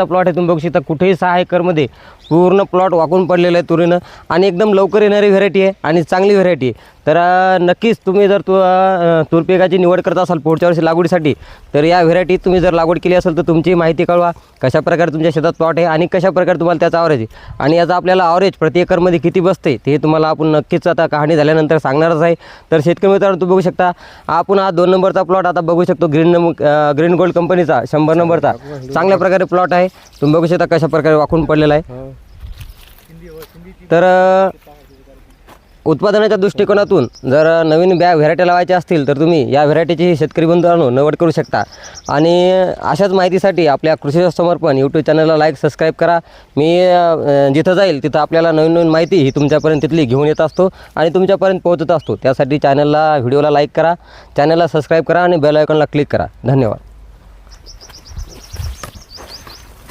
Plot आहे तुम्ही बघू शकता कुठेही सहा एकरमध्ये पूर्ण प्लॉट वाकून पडलेलं आहे तुरीनं. आणि एकदम लवकर येणारी व्हरायटी आहे आणि चांगली व्हरायटी आहे. तर नक्कीच तुम्ही जर तू तूर पिकाची निवड करत असाल पुढच्या वर्षी लागवडीसाठी तर या व्हेरायटी तुम्ही जर लागवड केली असेल तर तुमची माहिती कळवा कशाप्रकारे तुमच्या शेतात प्लॉट आहे आणि कशाप्रकारे तुम्हाला त्याचा आवरेज आहे. आणि याचा आपल्याला आवरेज प्रति एकरमध्ये किती बसते ते तुम्हाला आपण नक्कीच आता कहाणी झाल्यानंतर सांगणारच आहे. तर शेतकरी मित्रांनो तुम्ही बघू शकता आपण हा दोन नंबरचा प्लॉट आता बघू शकतो ग्रीन नंबर ग्रीन गोल्ड कंपनीचा शंभर नंबरचा. चांगल्या प्रकारे प्लॉट आहे. तुम्ही बघू शकता कशा प्रकारे वाकून पडलेला आहे. तर उत्पादनाच्या दृष्टिकोनातून जर नवीन बॅ व्हेरायटी लावायच्या असतील तर तुम्ही या व्हेरायटीची शेतकरी बंधूंनो निवड करू शकता. आणि अशाच माहितीसाठी आपल्या कृषी समर्पण यूट्यूब चॅनलला लाईक सबस्क्राईब करा. मी जिथं जाईल तिथं आपल्याला नवीन नवीन माहिती ही तुमच्यापर्यंत तिथली घेऊन येत असतो आणि तुमच्यापर्यंत पोहोचत असतो. त्यासाठी चॅनलला व्हिडिओला लाईक करा. चॅनलला सबस्क्राईब करा आणि बेल आयकॉनला क्लिक करा. धन्यवाद.